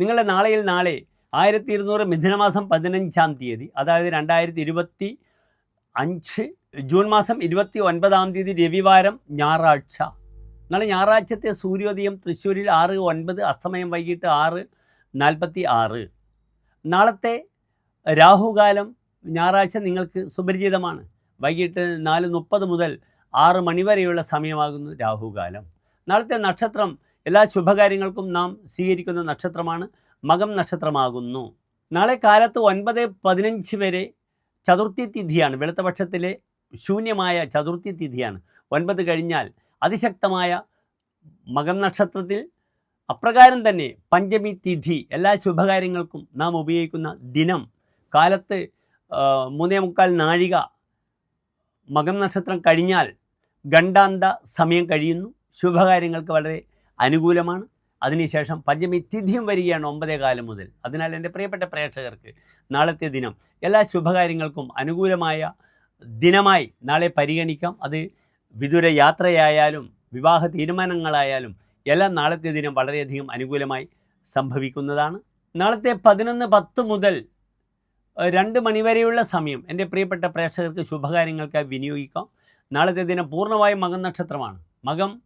നിങ്ങളുടെ നാളെയിൽ നാളെ ആയിരത്തി ഇരുന്നൂറ് മിഥുനമാസം പതിനഞ്ചാം തീയതി അതായത് രണ്ടായിരത്തി ഇരുപത്തി അഞ്ച് ജൂൺ മാസം ഇരുപത്തി ഒൻപതാം തീയതി രവിവാരം ഞായറാഴ്ച. നാളെ ഞായറാഴ്ചത്തെ സൂര്യോദയം തൃശ്ശൂരിൽ ആറ് ഒൻപത് അസ്തമയം വൈകിട്ട് ആറ് നാൽപ്പത്തി ആറ് നാളത്തെ രാഹുകാലം ഞായറാഴ്ച നിങ്ങൾക്ക് സുപരിചിതമാണ്. വൈകിട്ട് നാല് മുപ്പത് മുതൽ ആറ് മണിവരെയുള്ള സമയമാകുന്നു രാഹുകാലം. നാളത്തെ നക്ഷത്രം എല്ലാ ശുഭകാര്യങ്ങൾക്കും നാം സ്വീകരിക്കുന്ന നക്ഷത്രമാണ് മകം നക്ഷത്രമാകുന്നു. നാളെ കാലത്ത് ഒൻപത് പതിനഞ്ച് വരെ ചതുർത്ഥി തിഥിയാണ്. വെളുത്തപക്ഷത്തിലെ ശൂന്യമായ ചതുർത്ഥി തിഥിയാണ്. ഒൻപത് കഴിഞ്ഞാൽ അതിശക്തമായ മകം നക്ഷത്രത്തിൽ അപ്രകാരം തന്നെ പഞ്ചമി തിഥി എല്ലാ ശുഭകാര്യങ്ങൾക്കും നാം ഉപയോഗിക്കുന്ന ദിനം. കാലത്ത് മൂന്നേ മുക്കാൽ നാഴിക മകം നക്ഷത്രം കഴിഞ്ഞാൽ ഗണ്ടാന്ത സമയം കഴിയുന്നു. ശുഭകാര്യങ്ങൾക്ക് വളരെ അനുകൂലമാണ്. അതിനുശേഷം പഞ്ചമി തിഥിയും വരികയാണ് ഒമ്പതേ കാലം മുതൽ. അതിനാൽ എന്റെ പ്രിയപ്പെട്ട പ്രേക്ഷകർക്ക് നാളത്തെ ദിനം എല്ലാ ശുഭകാര്യങ്ങൾക്കും അനുകൂലമായ ദിനമായി നാളെ പരിഗണിക്കാം. അത് വിദൂര യാത്രയായാലും വിവാഹ തീരുമാനങ്ങളായാലും എല്ലാം നാളത്തെ ദിനം വളരെയധികം അനുകൂലമായി സംഭവിക്കുന്നതാണ്. നാളത്തെ പതിനൊന്ന് പത്ത് മുതൽ രണ്ട് മണിവരെയുള്ള സമയം എന്റെ പ്രിയപ്പെട്ട പ്രേക്ഷകർക്ക് ശുഭകാര്യങ്ങൾക്കായി വിനിയോഗിക്കാം. നാളത്തെ ദിനം പൂർണമായും മകം നക്ഷത്രമാണ്. മകം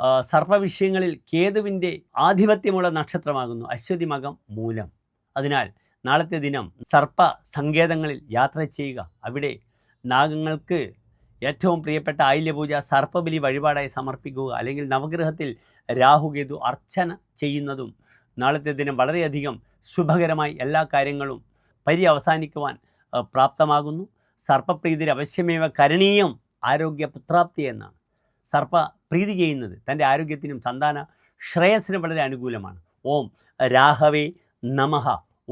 ആ, സർപ്പവിഷയങ്ങളിൽ കേതുവിന്റെ ആധിപത്യമുള്ള നക്ഷത്രമാകുന്നു. അശ്വതി മകം മൂലം. അതിനാൽ നാളത്തെ ദിനം സർപ്പ സങ്കേതങ്ങളിൽ യാത്ര ചെയ്യുക. അവിടെ നാഗങ്ങൾക്ക് ഏറ്റവും പ്രിയപ്പെട്ട ആയില്യപൂജ സർപ്പബലി വഴിപാടായി സമർപ്പിക്കുക അല്ലെങ്കിൽ നവഗ്രഹത്തിൽ രാഹുകേതു അർച്ചന ചെയ്യുന്നതും നാളത്തെ ദിനം വളരെയധികം ശുഭകരമായി എല്ലാ കാര്യങ്ങളും പരി അവസാനിക്കുവാൻ പ്രാപ്തമാകുന്നു. സർപ്പപ്രീതിയിൽ അവശ്യമേവ കരണീയം ആരോഗ്യ പുത്രാപ്തി എന്നാണ്. സർപ്പ പ്രീതി ചെയ്യുന്നത് തന്റെ ആരോഗ്യത്തിനും സന്താന ശ്രേയസ്സിനും വളരെ അനുകൂലമാണ്. ഓം രാഹവേ നമഹ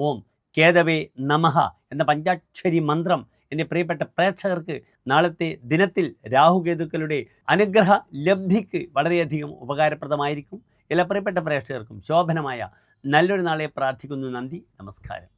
ഓം കേതവേ നമഹ എന്ന പഞ്ചാക്ഷരി മന്ത്രം എന്റെ പ്രിയപ്പെട്ട പ്രേക്ഷകർക്ക് നാളത്തെ ദിനത്തിൽ രാഹുകേതുക്കളുടെ അനുഗ്രഹ ലബ്ധിക്ക് വളരെയധികം ഉപകാരപ്രദമായിരിക്കും. എല്ലാ പ്രിയപ്പെട്ട പ്രേക്ഷകർക്കും ശോഭനമായ നല്ലൊരു നാളെ പ്രാർത്ഥിക്കുന്നു നന്ദി നമസ്കാരം.